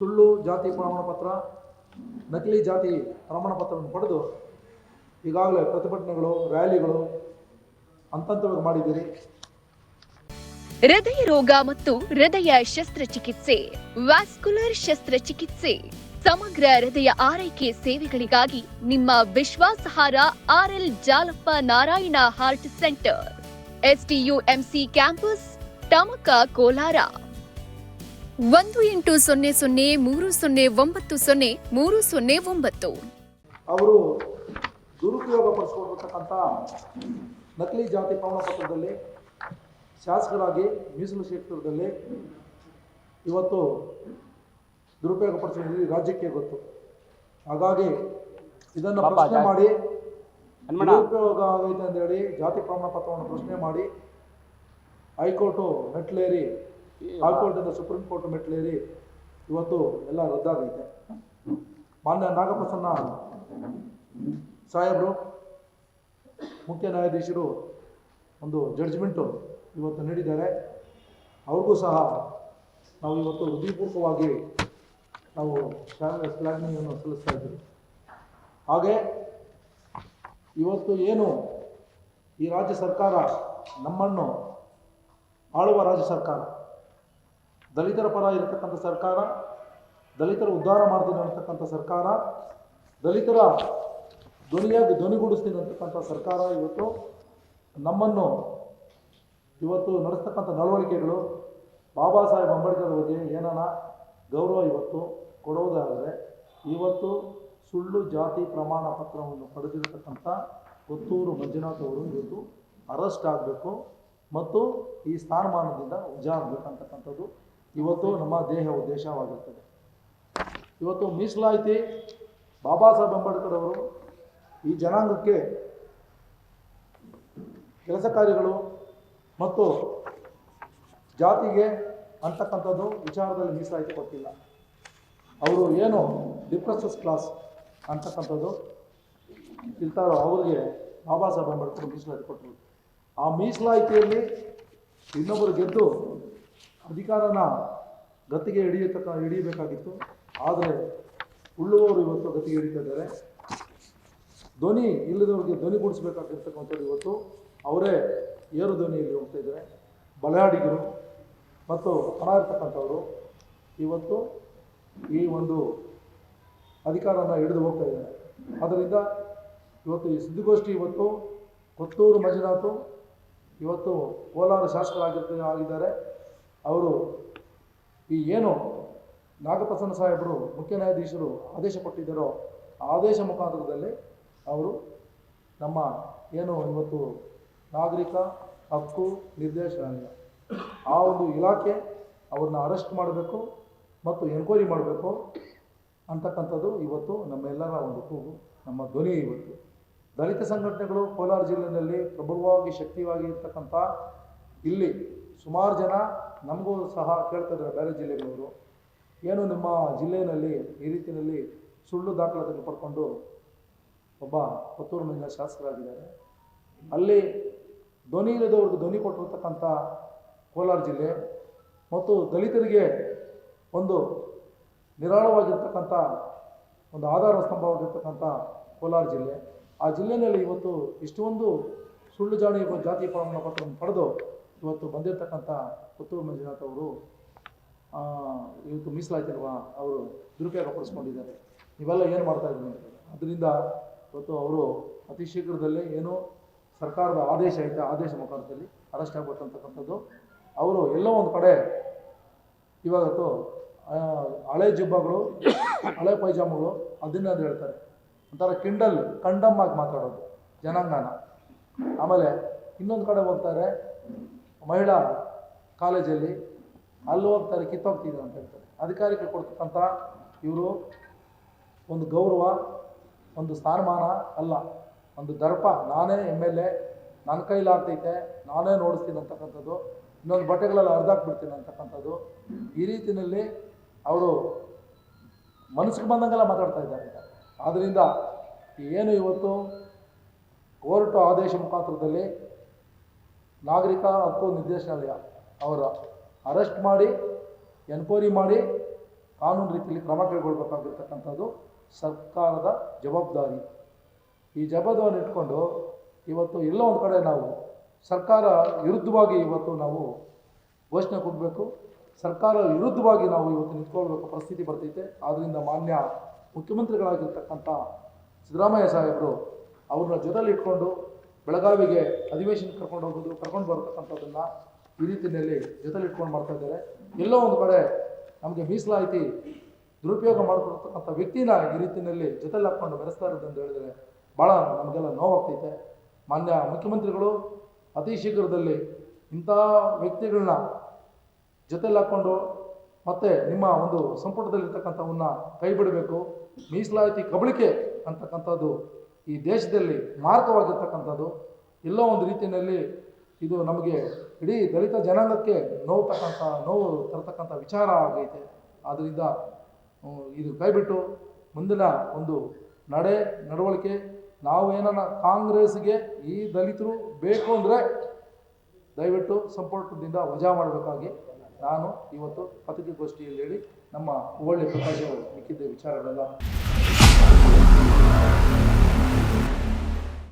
ಸುಳ್ಳು, ಜಾತಿ ಪ್ರಮಾಣ ಪತ್ರ, ನಕಲಿ ಜಾತಿ ಪ್ರಮಾಣ ಪತ್ರವನ್ನು ಪಡೆದು ಈಗಾಗಲೇ ಪ್ರತಿಭಟನೆಗಳು, ರ್ಯಾಲಿಗಳು ಹಂತವಾಗಿ ಮಾಡಿದ್ದೀರಿ. ಹೃದಯ ರೋಗ ಮತ್ತು ಹೃದಯ ಶಸ್ತ್ರಚಿಕಿತ್ಸೆ, ವ್ಯಾಸ್ಕುಲರ್ ಶಸ್ತ್ರಚಿಕಿತ್ಸೆ, ಸಮಗ್ರ ಹೃದಯ ಆರೈಕೆ ಸೇವೆಗಳಿಗಾಗಿ ನಿಮ್ಮ ವಿಶ್ವಾಸಹಾರ R L Jalappa Narayana heart centre STUMC campus Tamaka Kolar. ಒಂದು ಎಂಟು ಸೊನ್ನೆ ಸೊನ್ನೆ ಮೂರು ಸೊನ್ನೆ ಒಂಬತ್ತು ಸೊನ್ನೆ ಮೂರು ಸೊನ್ನೆ ಒಂಬತ್ತು. ಅವರು ದುರುಪಯೋಗ ಪಡಿಸ್ಕೊಂಡಿರ್ತಕ್ಕಂಥ ನಕಲಿ ಜಾತಿ ಪ್ರಮಾಣ ಪತ್ರದಲ್ಲಿ ಶಾಸಕರಾಗಿ ಮೀಸಲು ಕ್ಷೇತ್ರದಲ್ಲಿ ಇವತ್ತು ದುರುಪಯೋಗ ಪಡಿಸಿದ ರಾಜ್ಯಕ್ಕೆ ಗೊತ್ತು. ಹಾಗಾಗಿ ಇದನ್ನು ಪ್ರಶ್ನೆ ಮಾಡಿ. ದುರುಪಯೋಗ ಆಗೈತೆ ಅಂತೇಳಿ ಜಾತಿ ಪ್ರಮಾಣ ಪತ್ರವನ್ನು ಪ್ರಶ್ನೆ ಮಾಡಿ ಹೈಕೋರ್ಟು ಮೆಟ್ಲೇರಿ ಹೈಕೋರ್ಟಿಂದ ಸುಪ್ರೀಂ ಕೋರ್ಟ್ ಮೆಟ್ಲೇರಿ ಇವತ್ತು ಎಲ್ಲ ರದ್ದಾಗೈತೆ. ಮಾನ್ಯ ನಾಗಪ್ರಸನ್ನ ಸಾಹೇಬರು, ಮುಖ್ಯ ನ್ಯಾಯಾಧೀಶರು ಒಂದು ಜಡ್ಜ್ಮೆಂಟು ಇವತ್ತು ನೀಡಿದ್ದಾರೆ. ಅವ್ರಿಗೂ ಸಹ ನಾವು ಇವತ್ತು ಹೃದಯಪೂರ್ವಕವಾಗಿ ನಾವು ಶ್ಲಾಘನೆಯನ್ನು ಸಲ್ಲಿಸ್ತಾ ಇದ್ದೀವಿ. ಹಾಗೆ ಇವತ್ತು ಏನು ಈ ರಾಜ್ಯ ಸರ್ಕಾರ ನಮ್ಮನ್ನು ಆಳುವ ರಾಜ್ಯ ಸರ್ಕಾರ ದಲಿತರ ಪರ ಇರತಕ್ಕಂಥ ಸರ್ಕಾರ, ದಲಿತರ ಉದ್ಧಾರ ಮಾಡ್ತೀನಿ ಅಂತಕ್ಕಂಥ ಸರ್ಕಾರ, ದಲಿತರ ಧ್ವನಿಯಾಗಿ ಧ್ವನಿಗೂಡಿಸ್ತೀನಿ ಅಂತಕ್ಕಂಥ ಸರ್ಕಾರ ಇವತ್ತು ನಮ್ಮನ್ನು ಇವತ್ತು ನಡೆಸ್ತಕ್ಕಂಥ ನಡವಳಿಕೆಗಳು ಬಾಬಾ ಸಾಹೇಬ್ ಅಂಬೇಡ್ಕರ್ ಬಗ್ಗೆ ಏನನ ಗೌರವ ಇವತ್ತು ಕೊಡೋದಾದರೆ ಇವತ್ತು ಸುಳ್ಳು ಜಾತಿ ಪ್ರಮಾಣ ಪತ್ರವನ್ನು ಪಡೆದಿರತಕ್ಕಂಥ ಪುತ್ತೂರು ಮಂಜುನಾಥ್ ಅವರು ಇವತ್ತು ಅರೆಸ್ಟ್ ಆಗಬೇಕು ಮತ್ತು ಈ ಸ್ಥಾನಮಾನದಿಂದ ವಜಾ ಆಗಬೇಕಂತಕ್ಕಂಥದ್ದು ಇವತ್ತು ನಮ್ಮ ದೇಹ ದೇಶವಾಗಿರ್ತದೆ ಇವತ್ತು ಮೀಸಲಾಯಿತಿ ಬಾಬಾ ಸಾಹೇಬ್ ಅಂಬೇಡ್ಕರ್ ಅವರು ಈ ಜನಾಂಗಕ್ಕೆ ಕೆಲಸ ಕಾರ್ಯಗಳು ಮತ್ತು ಜಾತಿಗೆ ಅಂತಕ್ಕಂಥದ್ದು ವಿಚಾರದಲ್ಲಿ ಮೀಸಲಾತಿ ಕೊಟ್ಟಿಲ್ಲ. ಅವರು ಏನು ಡಿಪ್ರೆಸಸ್ ಕ್ಲಾಸ್ ಅಂತಕ್ಕಂಥದ್ದು ಇರ್ತಾರೋ ಅವರಿಗೆ ಬಾಬಾ ಸಾಹೇಬ್ ಅಂಬೇಡ್ಕರ್ ಮೀಸಲಾತಿ ಕೊಟ್ಟರು. ಆ ಮೀಸಲಾತಿಯಲ್ಲಿ ಇನ್ನೊಬ್ಬರು ಗೆದ್ದು ಅಧಿಕಾರನ ಗತಿಗೆ ಹಿಡಿಯತಕ್ಕ, ಹಿಡಿಯಬೇಕಾಗಿತ್ತು. ಆದರೆ ಉಳ್ಳುವವರು ಇವತ್ತು ಗತಿಗೆ ಹಿಡಿತಾ ಇದ್ದಾರೆ. ಧ್ವನಿ ಇಲ್ಲದವ್ರಿಗೆ ಧ್ವನಿ ಕೊಡಿಸ್ಬೇಕಾಗಿರ್ತಕ್ಕಂಥದ್ದು ಇವತ್ತು. ಅವರೇ ಏರು ಧ್ವನಿಯಲ್ಲಿ ಹೋಗ್ತಾ ಇದ್ದಾರೆ. ಬಲಾಡಿಗರು ಮತ್ತು ಹಣ ಇರ್ತಕ್ಕಂಥವರು ಇವತ್ತು ಈ ಒಂದು ಅಧಿಕಾರನ ಹಿಡಿದು ಹೋಗ್ತಾ ಇದ್ದಾರೆ. ಆದ್ದರಿಂದ ಇವತ್ತು ಈ ಸುದ್ದಿಗೋಷ್ಠಿ ಇವತ್ತು ಕೊತ್ತೂರು ಮಂಜುನಾಥು ಇವತ್ತು ಕೋಲಾರ ಶಾಸಕರಾಗಿರ್ತ ಆಗಿದ್ದಾರೆ. ಅವರು ಈ ಏನು ನಾಗಪ್ರಸನ್ನ ಸಾಹೇಬರು ಮುಖ್ಯ ನ್ಯಾಯಾಧೀಶರು ಆದೇಶ ಕೊಟ್ಟಿದ್ದರೋ ಆದೇಶ ಮುಖಾಂತರದಲ್ಲಿ ಅವರು ನಮ್ಮ ಏನು ಇವತ್ತು ನಾಗರಿಕ ಹಕ್ಕು ನಿರ್ದೇಶನಾಲಯ, ಆ ಒಂದು ಇಲಾಖೆ ಅವ್ರನ್ನ ಅರೆಸ್ಟ್ ಮಾಡಬೇಕು ಮತ್ತು ಎನ್ಕ್ವೈರಿ ಮಾಡಬೇಕು ಅಂತಕ್ಕಂಥದ್ದು ಇವತ್ತು ನಮ್ಮೆಲ್ಲರ ಒಂದು ಕೂಗು, ನಮ್ಮ ಧ್ವನಿ ಇವತ್ತು. ದಲಿತ ಸಂಘಟನೆಗಳು ಕೋಲಾರ ಜಿಲ್ಲೆಯಲ್ಲಿ ಪ್ರಬಲವಾಗಿ ಶಕ್ತಿಯಾಗಿ ಇರ್ತಕ್ಕಂಥ ಇಲ್ಲಿ ಸುಮಾರು ಜನ ನಮಗೂ ಸಹ ಕೇಳ್ತಾ ಇದ್ದಾರೆ ಬೇರೆ ಜಿಲ್ಲೆಗಳವರು. ಏನು ನಿಮ್ಮ ಜಿಲ್ಲೆಯಲ್ಲಿ ಈ ರೀತಿಯಲ್ಲಿ ಸುಳ್ಳು ದಾಖಲೆ ಪಡ್ಕೊಂಡು ಒಬ್ಬ ಪುತ್ತೂರು ಮಂದಿನ ಶಾಸಕರಾಗಿದ್ದಾರೆ. ಅಲ್ಲಿ ಧ್ವನಿ ಇಲ್ಲದವ್ರಿಗೆ ಧ್ವನಿ ಕೊಟ್ಟಿರ್ತಕ್ಕಂಥ ಕೋಲಾರ ಜಿಲ್ಲೆ ಮತ್ತು ದಲಿತರಿಗೆ ಒಂದು ನಿರಾಳವಾಗಿರ್ತಕ್ಕಂಥ ಒಂದು ಆಧಾರ ಸ್ತಂಭವಾಗಿರ್ತಕ್ಕಂಥ ಕೋಲಾರ ಜಿಲ್ಲೆ. ಆ ಜಿಲ್ಲೆಯಲ್ಲಿ ಇವತ್ತು ಇಷ್ಟೊಂದು ಸುಳ್ಳು ಜಾಣಿ ಜಾತಿ ಪ್ರಮಾಣ ಪತ್ರವನ್ನು ಪಡೆದು ಇವತ್ತು ಬಂದಿರತಕ್ಕಂಥ ಪುತ್ತೂರು ಮಂಜುನಾಥ್ ಅವರು ಇವತ್ತು ಮೀಸಲಾತಿಲ್ವಾ ಅವರು ದುರುಪಯೋಗ ಪಡಿಸ್ಕೊಂಡಿದ್ದಾರೆ. ಇವೆಲ್ಲ ಏನು ಮಾಡ್ತಾ ಇದ್ದೀನಿ ಅದರಿಂದ ಇವತ್ತು ಅವರು ಅತಿ ಶೀಘ್ರದಲ್ಲೇ ಏನು ಸರ್ಕಾರದ ಆದೇಶ ಐತೆ, ಆದೇಶ ಮುಖಾಂತರದಲ್ಲಿ ಅರೆಸ್ಟ್ ಆಗ್ಬೇಕಂತಕ್ಕಂಥದ್ದು, ಅವರು ಎಲ್ಲೋ ಒಂದು ಕಡೆ ಇವಾಗತ್ತು ಹಳೆ ಜುಬ್ಬಗಳು, ಹಳೆ ಪೈಜಾಮಗಳು ಅದನ್ನ ಅದು ಹೇಳ್ತಾರೆ. ಒಂಥರ ಕಿಂಡಲ್ ಕಂಡಮ್ ಆಗಿ ಮಾತಾಡೋದು ಜನಾಂಗನ. ಆಮೇಲೆ ಇನ್ನೊಂದು ಕಡೆ ಹೋಗ್ತಾರೆ ಮಹಿಳಾ ಕಾಲೇಜಲ್ಲಿ ಅಲ್ಲಿ ಹೋಗ್ತಾರೆ ಕಿತ್ತೋಗ್ತಿದ್ರು ಅಂತ ಹೇಳ್ತಾರೆ. ಅಧಿಕಾರಿಗಳು ಕೊಡ್ತಕ್ಕಂಥ ಇವರು ಒಂದು ಗೌರವ, ಒಂದು ಸ್ಥಾನಮಾನ ಅಲ್ಲ, ಒಂದು ದರ್ಪ. ನಾನೇ ಎಂ ಎಲ್ ಎ, ನನ್ನ ಕೈಲಾಗ್ತೈತೆ ನಾನೇ ನೋಡಿಸ್ತೀನಿ ಅಂತಕ್ಕಂಥದ್ದು. ಇನ್ನೊಂದು ಬಟ್ಟೆಗಳೆಲ್ಲ ಹರಿದಾಕ್ಬಿಡ್ತೀನಿ ಅಂತಕ್ಕಂಥದ್ದು. ಈ ರೀತಿಯಲ್ಲಿ ಅವರು ಮನಸ್ಸಿಗೆ ಬಂದಂಗೆಲ್ಲ ಮಾತಾಡ್ತಾ ಇದ್ದಾರೆ ಆದ್ದರಿಂದ ಏನು ಇವತ್ತು ಕೋರ್ಟು ಆದೇಶ ಮುಖಾಂತರದಲ್ಲಿ ನಾಗರಿಕ ಹಕ್ಕು ನಿರ್ದೇಶನಾಲಯ ಅವರ ಅರೆಸ್ಟ್ ಮಾಡಿ, ಎನ್ಕ್ವೈರಿ ಮಾಡಿ ಕಾನೂನು ರೀತಿಯಲ್ಲಿ ಕ್ರಮ ಕೈಗೊಳ್ಬೇಕಾಗಿರ್ತಕ್ಕಂಥದ್ದು ಸರ್ಕಾರದ ಜವಾಬ್ದಾರಿ. ಈ ಜವಾಬ್ದಾರಿ ಇಟ್ಕೊಂಡು ಇವತ್ತು ಎಲ್ಲೋ ಒಂದು ಕಡೆ ನಾವು ಸರ್ಕಾರ ವಿರುದ್ಧವಾಗಿ ಇವತ್ತು ನಾವು ಘೋಷಣೆ ಕೊಡಬೇಕು ಸರ್ಕಾರ ವಿರುದ್ಧವಾಗಿ ನಾವು ಇವತ್ತು ನಿಂತ್ಕೊಳ್ಬೇಕು ಪರಿಸ್ಥಿತಿ ಬರ್ತೈತೆ. ಆದ್ದರಿಂದ ಮಾನ್ಯ ಮುಖ್ಯಮಂತ್ರಿಗಳಾಗಿರ್ತಕ್ಕಂಥ ಸಿದ್ದರಾಮಯ್ಯ ಸಾಹೇಬರು ಅವ್ರನ್ನ ಜೊತೆಲಿ ಇಟ್ಕೊಂಡು ಬೆಳಗಾವಿಗೆ ಅಧಿವೇಶನ ಕರ್ಕೊಂಡು ಹೋಗೋದು, ಕರ್ಕೊಂಡು ಬರತಕ್ಕಂಥದ್ದನ್ನು ಈ ರೀತಿಯಲ್ಲಿ ಜೊತೆಲಿ ಇಟ್ಕೊಂಡು ಮಾಡ್ತಾ ಇದ್ದಾರೆ. ಎಲ್ಲೋ ಒಂದು ಕಡೆ ನಮಗೆ ಮೀಸಲಾತಿ ದುರುಪಯೋಗ ಮಾಡಿಕೊಡ್ತಕ್ಕಂಥ ವ್ಯಕ್ತಿನ ಈ ರೀತಿಯಲ್ಲಿ ಜೊತೆಲಿ ಹಾಕ್ಕೊಂಡು ಬೆರೆಸ್ತಾ ಇರೋದು ಅಂತ ಹೇಳಿದ್ರೆ ಭಾಳ ನಮಗೆಲ್ಲ ನೋವಾಗ್ತೈತೆ. ಮಾನ್ಯ ಮುಖ್ಯಮಂತ್ರಿಗಳು ಅತಿ ಶೀಘ್ರದಲ್ಲಿ ಇಂಥ ವ್ಯಕ್ತಿಗಳನ್ನ ಜೊತೆಲಿ ಹಾಕ್ಕೊಂಡು ಮತ್ತೆ ನಿಮ್ಮ ಒಂದು ಸಂಪುಟದಲ್ಲಿರ್ತಕ್ಕಂಥವನ್ನ ಕೈ ಬಿಡಬೇಕು, ಮೀಸಲಾತಿ ಕಬಳಿಕೆ ಅಂತಕ್ಕಂಥದ್ದು ಈ ದೇಶದಲ್ಲಿ ಮಾರಕವಾಗಿರ್ತಕ್ಕಂಥದ್ದು ಎಲ್ಲೋ ಒಂದು ರೀತಿಯಲ್ಲಿ ಇದು ನಮಗೆ ಇಡೀ ದಲಿತ ಜನಾಂಗಕ್ಕೆ ನೋವು ತಕ್ಕಂಥ, ನೋವು ತರತಕ್ಕಂಥ ವಿಚಾರ ಆಗೈತೆ. ಆದ್ದರಿಂದ ಇದು ಕೈಬಿಟ್ಟು ಮುಂದಿನ ಒಂದು ನಡೆ, ನಡವಳಿಕೆ ನಾವು ಏನನ್ನ ಕಾಂಗ್ರೆಸ್ಗೆ ಈ ದಲಿತರು ಬೇಕು ಅಂದರೆ ದಯವಿಟ್ಟು ಸಂಪುಟದಿಂದ ವಜಾ ಮಾಡಬೇಕಾಗಿ ನಾನು ಇವತ್ತು ಪತ್ರಿಕೆಗೋಷ್ಠಿಯಲ್ಲಿ ಹೇಳಿ ನಮ್ಮ ಒಳ್ಳೆ ಪ್ರಕಾಶ್ ಅವರು ಮಿಕ್ಕಿದ್ದ ವಿಚಾರಗಳೆಲ್ಲ